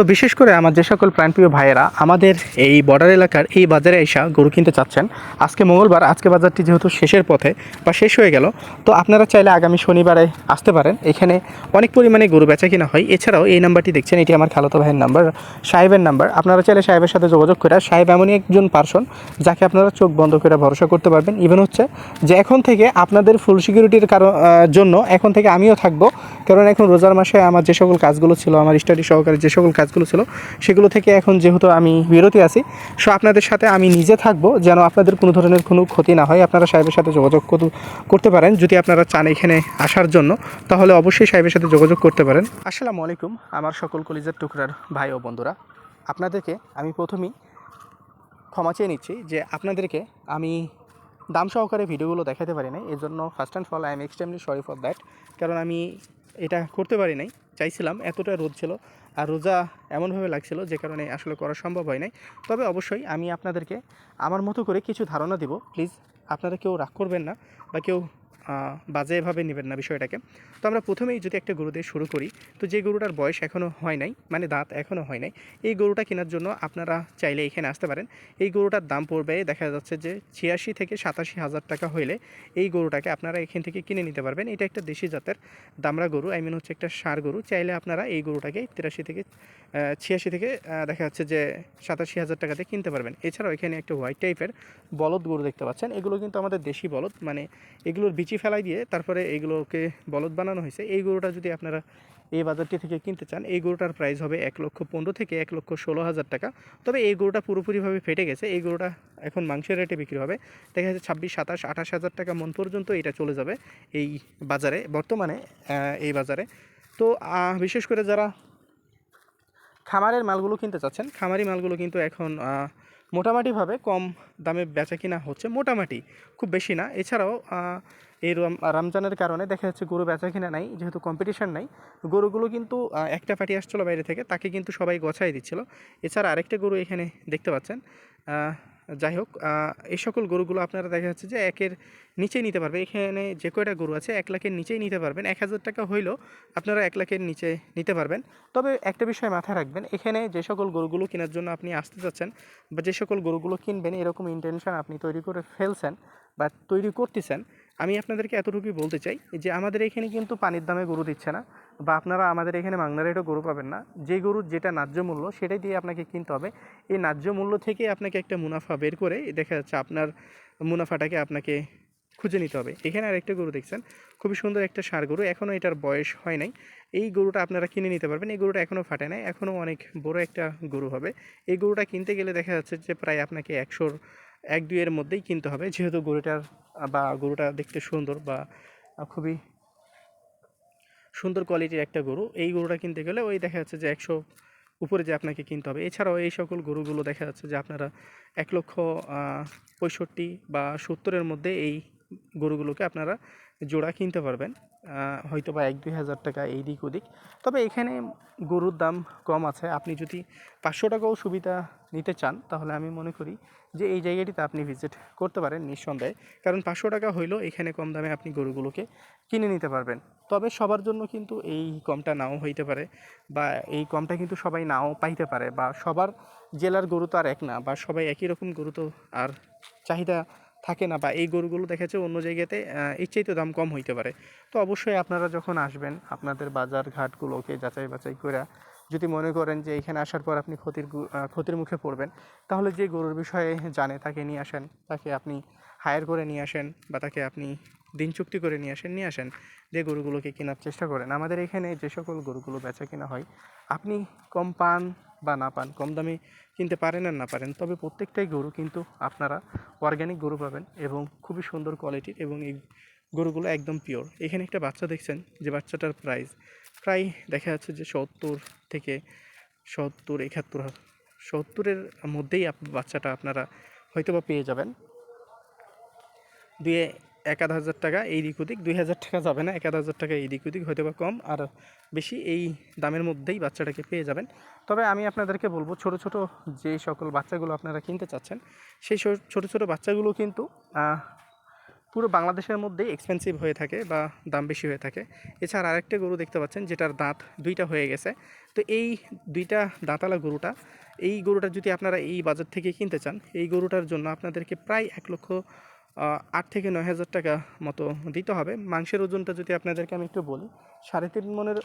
তো বিশেষ করে আমার যে সকল প্রাণপ্রিয় ভাইয়েরা, আমাদের এই বর্ডার এলাকার এই বাজারে এসা গরু কিনতে চাচ্ছেন। আজকে মঙ্গলবার, আজকে বাজারটি যেহেতু শেষের পথে বা শেষ হয়ে গেল, তো আপনারা চাইলে আগামী শনিবারে আসতে পারেন। এখানে অনেক পরিমাণে গরু বেচা কিনা হয়। এছাড়াও এই নাম্বারটি দেখছেন, এটি আমার খালাতো ভাইয়ের নাম্বার, সাহেবের নাম্বার। আপনারা চাইলে সাহেবের সাথে যোগাযোগ করে সাহেব এমনই একজন পার্সন যাকে আপনারা চোখ বন্ধ করে ভরসা করতে পারবেন। ইভেন হচ্ছে যে এখন থেকে আপনাদের ফুল সিকিউরিটির কারণ জন্য এখন থেকে আমিও থাকব। কারণ এখন রোজার মাসে আমার যে সকল কাজগুলো ছিল, আমার স্টাডি সহকারে যে সকল কাজগুলো ছিল, সেগুলো থেকে এখন যেহেতু আমি বিরতি আছি সো আপনাদের সাথে আমি নিজে থাকব যেন আপনাদের কোনো ধরনের কোনো ক্ষতি না হয়। আপনারা সাহেবের সাথে যোগাযোগ করতে পারেন, যদি আপনারা চান এখানে আসার জন্য, তাহলে অবশ্যই সাহেবের সাথে যোগাযোগ করতে পারেন। আসসালামু আলাইকুম, আমার সকল কলিজার টুকরার ভাই ও বন্ধুরা। আপনাদেরকে আমি প্রথমেই ক্ষমা চেয়ে নিচ্ছি যে আপনাদেরকে আমি দাম সহকারে ভিডিওগুলো দেখাতে পারি নাই। এর জন্য first and fall I am extremely sorry for that কারণ আমি এটা করতে পারি নাই, চাইছিলাম, এতটা রোদ ছিল। আর রোজা এমনভাবে লাগছিল যে কারণে আসলে করা সম্ভব হয় নাই। তবে অবশ্যই আমি আপনাদেরকে আমার মতো করে কিছু ধারণা দিব। প্লিজ আপনারা কেউ রাগ করবেন না বা কেউ বাজেভাবে নেবেন না বিষয়টাকে। তো আমরা প্রথমেই যদি একটা গরু দিয়ে শুরু করি, তো যে গরুটার বয়স এখনও হয় নাই মানে দাঁত এখনও হয় নাই, এই গরুটা কেনার জন্য আপনারা চাইলে এখানে আসতে পারেন। এই গরুটার দাম পড়বে, দেখা যাচ্ছে যে ছিয়াশি থেকে সাতাশি হাজার টাকা হইলে এই গরুটাকে আপনারা এখান থেকে কিনে নিতে পারবেন। এটা একটা দেশি জাতের দামরা গরু, আই মিন হচ্ছে একটা সার গরু। চাইলে আপনারা এই গরুটাকে তিরাশি থেকে ছিয়াশি থেকে দেখা যাচ্ছে যে সাতাশি হাজার টাকাতে কিনতে পারবেন। এছাড়াও এখানে একটা হোয়াইট টাইপের বলদ গরু দেখতে পাচ্ছেন। এগুলো কিন্তু আমাদের দেশি বলদ মানে এগুলোর বিচি ফেলাই দিয়ে তারপরে এইগুলোকে বলদ বানানো হয়েছে। এই গরুটা যদি আপনারা এই বাজারটি থেকে কিনতে চান, এই গরুটার প্রাইস হবে এক লক্ষ পনেরো থেকে এক লক্ষ ষোলো হাজার টাকা। তবে এই গরুটা পুরোপুরিভাবে ফেটে গেছে। এই গরুটা এখন মাংসের রেটে বিক্রি হবে। দেখা যাচ্ছে ছাব্বিশ, সাতাশ, আঠাশ হাজার টাকা মন পর্যন্ত এটা চলে যাবে এই বাজারে, বর্তমানে এই বাজারে। তো বিশেষ করে যারা খামারের মালগুলো কিনতে চাচ্ছেন, খামারি মালগুলো কিন্তু এখন মোটামুটিভাবে কম দামে বেচা কিনা হচ্ছে। মোটামুটি, খুব বেশি না। এছাড়াও এই রম- রমজানের কারণে দেখা যাচ্ছে গরু বেচা কিনা নাই, যেহেতু কম্পিটিশন নাই। গরুগুলো কিন্তু একটা পার্টি আসছিল বাইরে থেকে, তাকে কিন্তু সবাই গছাই দিচ্ছিল। এছাড়া আরেকটা গরু এখানে দেখতে পাচ্ছেন। যাই হোক এই সকল গরুগুলো আপনারা দেখা যাচ্ছে যে একের নিচেই নিতে পারবে। এখানে যে কয়টা গরু আছে, এক লাখের নিচেই নিতে পারবেন। এক হাজার টাকা হইলেও আপনারা এক লাখের নিচে নিতে পারবেন। তবে একটা বিষয় মাথায় রাখবেন, এখানে যে সকল গরুগুলো কেনার জন্য আপনি আসতে যাচ্ছেন বা যে সকল গরুগুলো কিনবেন, এরকম ইন্টেনশন আপনি তৈরি করে ফেলছেন বা তৈরি করতেছেন আমি আপনাদেরকে এতটুকুই বলতে চাই যে আমাদের এখানে কিন্তু পানির দামে গরু দিচ্ছে না বা আপনারা আমাদের এখানে মাংনা রেটও গরু পাবেন না। যে গরুর যেটা ন্যায্য মূল্য সেটাই দিয়ে আপনাকে কিনতে হবে। এই ন্যায্য মূল্য থেকে আপনাকে একটা মুনাফা বের করে দেখা যাচ্ছে আপনার মুনাফাটাকে আপনাকে খুঁজে নিতে হবে। এখানে আরেকটা গরু দেখছেন, খুবই সুন্দর একটা সার গরু। এখনও এটার বয়স হয় নাই। এই গরুটা আপনারা কিনে নিতে পারবেন। এই গরুটা এখনও ফাটে নাই। এখনও অনেক বড় একটা গরু হবে। এই গরুটা কিনতে গেলে দেখা যাচ্ছে যে প্রায় আপনাকে একশোর এক দুইয়ের মধ্যেই কিনতে হবে। যেহেতু গরুটার, বা গরুটা দেখতে সুন্দর বা খুবই সুন্দর কোয়ালিটির একটা গরু, এই গরুটা কিনতে গেলে ওই দেখা যাচ্ছে যে একশো উপরে যে আপনাকে কিনতে হবে। এছাড়াও এই সকল গরুগুলো দেখা যাচ্ছে যে আপনারা এক লক্ষ পঁয়ষট্টি বা সত্তরের মধ্যে এই গরুগুলোকে আপনারা জোড়া কিনতে পারবেন হয়তো বা এক দুই হাজার টাকা এই দিক ওদিক। তবে এখানে গরুর দাম কম আছে। আপনি যদি পাঁচশো টাকাও সুবিধা নিতে চান, তাহলে আমি মনে করি যে এই জায়গাটিতে আপনি ভিজিট করতে পারেন নিঃসন্দেহে। কারণ পাঁচশো টাকা হইলেও এখানে কম দামে আপনি গরুগুলোকে কিনে নিতে পারবেন। তবে সবার জন্য কিন্তু এই কমটা নাও হইতে পারে বা এই কমটা কিন্তু সবাই নাও পাইতে পারে বা সবার জেলার গরু তো আর এক না, বা সবাই একই রকম গরু তো আর চাহিদা থাকে না বা এই গরুগুলো দেখেছে অন্য জায়গাতে এর চাইতে দাম কম হইতে পারে। তো অবশ্যই আপনারা যখন আসবেন, আপনাদের বাজার ঘাটগুলোকে যাচাই বাছাই করে যদি মনে করেন যে এখানে আসার পর আপনি ক্ষতির ক্ষতির মুখে পড়বেন, তাহলে যে গরুর বিষয়ে জানে তাকে নিয়ে আসেন, তাকে আপনি হায়ার করে নিয়ে আসেন বা তাকে আপনি দিন চুক্তি করে নিয়ে আসেন নিয়ে আসেন, যে গরুগুলোকে কেনার চেষ্টা করেন। আমাদের এখানে যে সকল গরুগুলো বেচা কেনা হয়, আপনি কম পান বা না পান, কম দামে কিনতে পারেন আর না পারেন, তবে প্রত্যেকটাই গরু কিন্তু আপনারা অর্গ্যানিক গরু পাবেন এবং খুবই সুন্দর কোয়ালিটির এবং এই গরুগুলো একদম পিওর এখানে একটা বাচ্চা দেখছেন, যে বাচ্চাটার প্রাইস প্রায় দেখা যাচ্ছে যে সত্তর থেকে সত্তর, একাত্তর, সত্তরের মধ্যেই বাচ্চাটা আপনারা হয়তো বা পেয়ে যাবেন। দুয়ে এক আধ হাজার টাকা এই দিক ওদিক দুই হাজার টাকা যাবে না, এক আধ হাজার টাকা এই দিক ওদিক হয়তো বা কম আর বেশি এই দামের মধ্যেই বাচ্চাটাকে পেয়ে যাবেন। তবে আমি আপনাদেরকে বলব, ছোট ছোট যে সকল বাচ্চাগুলো আপনারা কিনতে চাচ্ছেন, সেই ছোট ছোট বাচ্চাগুলো কিন্তু পুরো বাংলাদেশের মধ্যেই এক্সপেন্সিভ হয়ে থাকে বা দাম বেশি হয়ে থাকে। এছাড়া আরেকটা গরু দেখতে পাচ্ছেন, যেটার দাঁত দুইটা হয়ে গেছে। তো এই দুইটা দাঁতালা গরুটা, এই গরুটা যদি আপনারা এই বাজার থেকে কিনতে চান, এই গরুটার জন্য আপনাদেরকে প্রায় এক লক্ষ আট থেকে নয় হাজার টাকা মতো দিতে হবে। মাংসের ওজনটা যদি আপনাদেরকে আমি একটু বলি, সাড়ে তিন মনের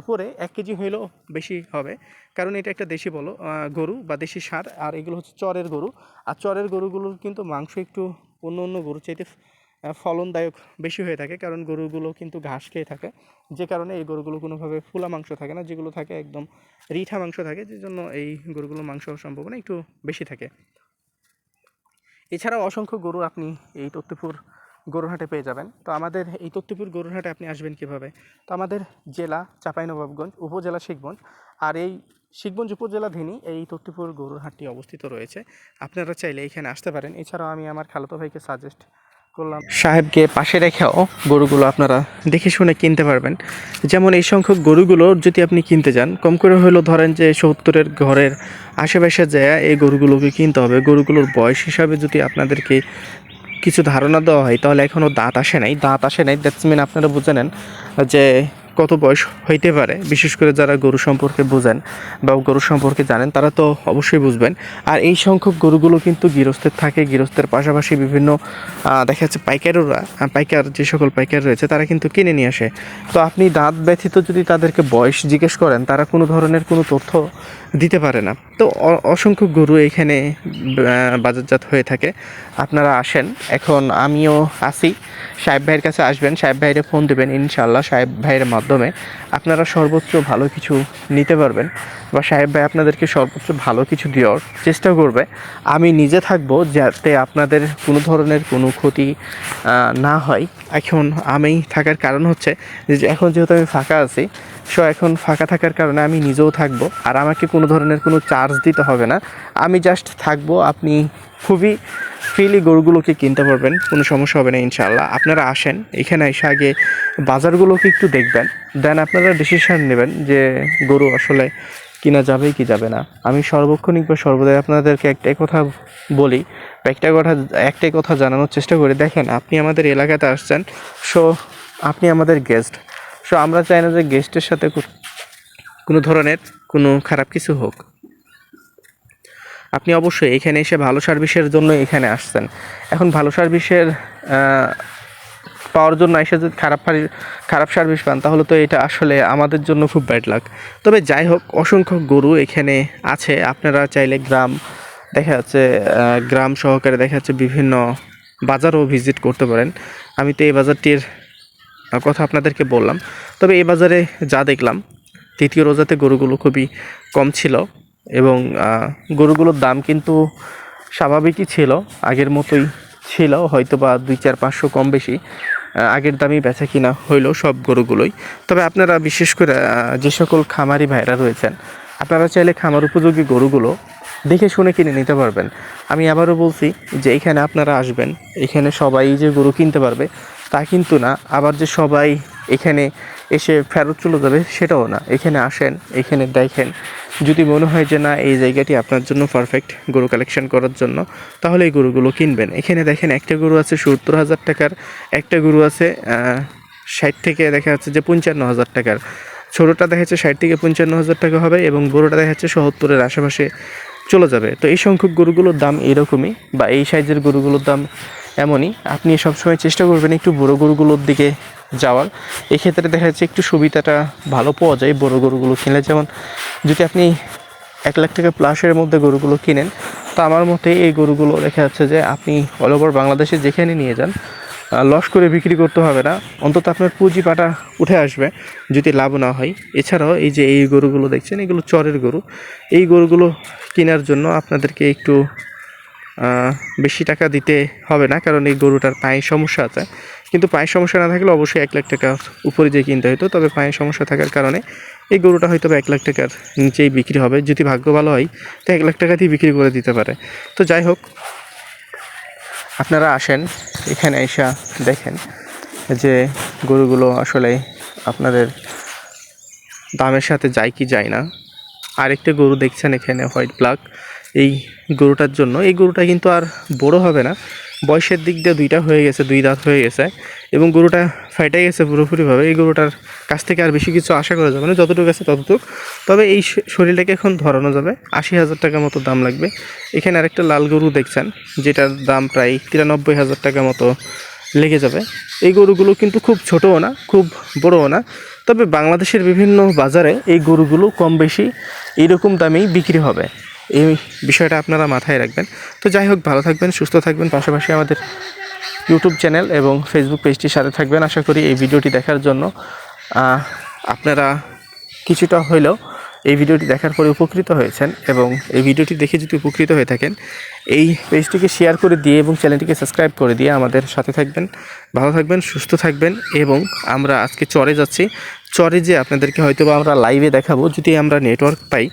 উপরে এক কেজি হইলেও বেশি হবে। কারণ এটা একটা দেশি বলো গরু বা দেশি সার, আর এগুলো হচ্ছে চরের গরু। আর চরের গরুগুলোর কিন্তু মাংস একটু অন্য অন্য গরু চাইতে ফলনদায়ক বেশি হয়ে থাকে। কারণ গরুগুলো কিন্তু ঘাস খেয়ে থাকে। যে কারণে এই গরুগুলো কোনোভাবে ফুলা মাংস থাকে না, যেগুলো থাকে একদম রিঠা মাংস থাকে যে জন্য এই গরুগুলোর মাংস সম্ভাবনা একটু বেশি থাকে। এছাড়াও অসংখ্য গরু আপনি এই তত্ত্বপুর গরুরহাটে পেয়ে যাবেন। তো আমাদের এই তত্ত্বপুর গরুরহাটে আপনি আসবেন কীভাবে? তো আমাদের জেলা চাঁপাইনবাবগঞ্জ উপজেলা শিখগঞ্জ। আর এই শিখগঞ্জ উপজেলাধীনই এই তত্ত্বপুর গরুরহাটটি অবস্থিত রয়েছে। আপনারা চাইলে এখানে আসতে পারেন। এছাড়াও আমি আমার খালাতো ভাইকে সাজেস্ট করলাম। সাহেবকে পাশে রেখেও গরুগুলো আপনারা দেখে শুনে কিনতে পারবেন। যেমন এই সংখ্যক গরুগুলো যদি আপনি কিনতে যান, কম করে হলেও ধরেন যে সত্তরের ঘরের আশেপাশে যায় এই গরুগুলোকে কিনতে হবে। গরুগুলোর বয়স হিসাবে যদি আপনাদেরকে কিছু ধারণা দেওয়া হয়, তাহলে এখনও দাঁত আসে নাই। দাঁত আসে নাই দ্যাটস মিন আপনারা বুঝে নেন যে কত বয়স হইতে পারে, বিশেষ করে যারা গরু সম্পর্কে বুঝেন বা গরু সম্পর্কে জানেন, তারা তো অবশ্যই বুঝবেন। আর এই সংখ্যক গরুগুলো কিন্তু গৃহস্থের থাকে, গৃহস্থের পাশাপাশি বিভিন্ন দেখা যাচ্ছে পাইকাররা পাইকার যে সকল পাইকার রয়েছে, তারা কিন্তু কিনে নিয়ে আসে। তো আপনি দাঁত ব্যথিত যদি তাদেরকে বয়স জিজ্ঞেস করেন, তারা কোনো ধরনের কোনো তথ্য দিতে পারে না। তো অসংখ্য গরু এখানে বাজারজাত হয়ে থাকে। আপনারা আসেন। এখন আমিও আসি। সাহেব ভাইয়ের কাছে আসবেন। সাহেব ভাইরে ফোন দেবেন ইনশাল্লাহ সাহেব ভাইয়ের মাধ্যমে আপনারা সর্বোচ্চ ভালো কিছু নিতে পারবেন বা সাহেব ভাই আপনাদেরকে সর্বোচ্চ ভালো কিছু দেওয়ার চেষ্টা করবে। আমি নিজে থাকব যাতে আপনাদের কোনো ধরনের কোনো ক্ষতি না হয়। এখন আমি থাকার কারণ হচ্ছে যে এখন যেহেতু আমি ফাঁকা আছি সো এখন ফাঁকা থাকার কারণে আমি নিজেও থাকব। আর আমাকে কোনো ধরনের কোনো চার্জ দিতে হবে না। আমি জাস্ট থাকব, আপনি খুবই ফ্রিলি গরুগুলোকে কিনতে পারবেন, কোনো সমস্যা হবে না ইনশাল্লাহ আপনারা আসেন, এখানে এসে আগে বাজারগুলোকে একটু দেখবেন, দেন আপনারা ডিসিশন নেবেন যে গরু আসলে কিনা যাবে কি যাবে না। আমি সর্বক্ষণিক বা সর্বদাই আপনাদেরকে একটাই কথা বলি, বা একটা কথা, একটাই কথা জানানোর চেষ্টা করি। দেখেন, আপনি আমাদের এলাকাতে আসছেন সো আপনি আমাদের গেস্ট সো আমরা চাই না যে গেস্টের সাথে কোনো ধরনের কোনো খারাপ কিছু হোক। আপনি অবশ্যই এখানে এসে ভালো সার্ভিসের জন্য এখানে আসছেন। এখন ভালো সার্ভিসের পাওয়ার জন্য এসে যদি খারাপ খারাপ সার্ভিস পান, তাহলে তো এটা আসলে আমাদের জন্য খুব ব্যাড লাগ তবে যাই হোক, অসংখ্য গরু এখানে আছে। আপনারা চাইলে গ্রাম, দেখা যাচ্ছে গ্রাম সহকারে দেখা যাচ্ছে বিভিন্ন বাজারও ভিজিট করতে পারেন। আমি তো এই বাজারটির কথা আপনাদেরকে বললাম। তবে এই বাজারে যা দেখলাম, তৃতীয় রোজাতে গরুগুলো খুবই কম ছিল। এবং গরুগুলোর দাম কিন্তু স্বাভাবিকই ছিল। আগের মতোই ছিল হয়তো বা দুই চার পাঁচশো কম বেশি। আগের দামই বেচা কিনা হইল সব গরুগুলোই। তবে আপনারা বিশেষ করে যে সকল খামারি ভাইরা রয়েছেন, আপনারা চাইলে খামার উপযোগী গরুগুলো দেখে শুনে কিনে নিতে পারবেন। আমি আবারও বলছি যে এখানে আপনারা আসবেন, এখানে সবাই যে গরু কিনতে পারবে তা কিন্তু না। আবার যে সবাই এখানে এসে ফেরত চলে যাবে সেটাও না। এখানে আসেন, এখানে দেখেন যদি মনে হয় যে না, এই জায়গাটি আপনার জন্য পারফেক্ট গরু কালেকশন করার জন্য, তাহলে এই গরুগুলো কিনবেন। এখানে দেখেন একটা গরু আছে সত্তর হাজার টাকার, একটা গরু আছে ষাট থেকে দেখা যাচ্ছে যে পঞ্চান্ন হাজার টাকার। ছোটোটা দেখা যাচ্ছে ষাট থেকে পঞ্চান্ন হাজার টাকা হবে এবং বড়োটা দেখা যাচ্ছে সত্তরের আশেপাশে চলে যাবে। তো এই সংখ্যক গরুগুলোর দাম এরকমই বা এই সাইজের গরুগুলোর দাম এমনই। আপনি সবসময় চেষ্টা করবেন একটু বড় গরুগুলোর দিকে যাওয়ার। এক্ষেত্রে দেখা যাচ্ছে একটু সুবিধাটা ভালো পাওয়া যায় বড় গরুগুলো কিনলে। যেমন যদি আপনি এক লাখ টাকা প্লাসের মধ্যে গরুগুলো কিনেন, তো আমার মতে এই গরুগুলো দেখা যাচ্ছে যে আপনি অল ওভার বাংলাদেশে যেখানে নিয়ে যান লস করে বিক্রি করতে হবে না। অন্তত আপনার পুঁজি পাটা উঠে আসবে যদি লাভ না হয়। এছাড়াও এই যে এই গরুগুলো দেখছেন, এগুলো চরের গরু। এই গরুগুলো কেনার জন্য আপনাদেরকে একটু বেশি টাকা দিতে হবে না, কারণ এই গরুটার পায়ে সমস্যা আছে। কিন্তু পায়ের সমস্যা না থাকলে অবশ্যই এক লাখ টাকা উপরে দিয়ে কিনতে হতো তবে পায়ের সমস্যা থাকার কারণে এই গরুটা হয়তো এক লাখ টাকার নিচেই বিক্রি হবে। যদি ভাগ্য ভালো হয়, তো এক লাখ টাকাতেই বিক্রি করে দিতে পারে। তো যাই হোক, আপনারা আসেন, এখানে এসা দেখেন যে গরুগুলো আসলে আপনাদের দামের সাথে যায় কি যায় না। আরেকটা গরু দেখছেন এখানে, হোয়াইট ব্ল্যাক। এই গরুটার জন্য। এই গরুটা কিন্তু আর বড় হবে না। বয়সের দিক দিয়ে দুইটা হয়ে গেছে, দুই দাঁত হয়ে গেছে এবং গরুটা ফাইটে গেছে পুরোপুরিভাবে। এই গরুটার কাছ থেকে আর বেশি কিছু আশা করা যাবে না, যতটুকু আছে ততটুকু। তবে এই শরীরটাকে এখন ধরানো যাবে। আশি হাজার টাকা মতো দাম লাগবে। এখানে আরেকটা লাল গরু দেখছেন, যেটার দাম প্রায় তিরানব্বই হাজার টাকা মতো লেগে যাবে। এই গরুগুলো কিন্তু খুব ছোটও না, খুব বড়ও না। তবে বাংলাদেশের বিভিন্ন বাজারে এই গরুগুলো কম বেশি এইরকম দামেই বিক্রি হবে। এই বিষয়টা আপনারা মাথায় রাখবেন। তো যাই হোক, ভালো থাকবেন, সুস্থ থাকবেন, পাশাপাশি আমাদের ইউটিউব চ্যানেল এবং ফেসবুক পেজটির সাথে থাকবেন। আশা করি এই ভিডিওটি দেখার জন্য আপনারা কিছুটা হলেও এই ভিডিওটি দেখার পরে উপকৃত হয়েছেন এবং এই ভিডিওটি দেখে যদি উপকৃত হয়ে থাকেন, এই পেজটিকে শেয়ার করে দিয়ে এবং চ্যানেলটিকে সাবস্ক্রাইব করে দিয়ে আমাদের সাথে থাকবেন। ভালো থাকবেন, সুস্থ থাকবেন এবং আমরা আজকে চরে যাচ্ছি। চরে যে আপনাদেরকে হয়তো বা আমরা লাইভে দেখাবো, যদি আমরা নেটওয়ার্ক পাই।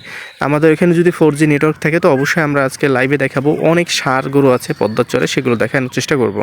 আমাদের এখানে যদি ফোর জি নেটওয়ার্ক থাকে, তো অবশ্যই আমরা আজকে লাইভে দেখাবো। অনেক সার গরু আছে পদ্মার চরে, সেগুলো দেখানোর চেষ্টা করব।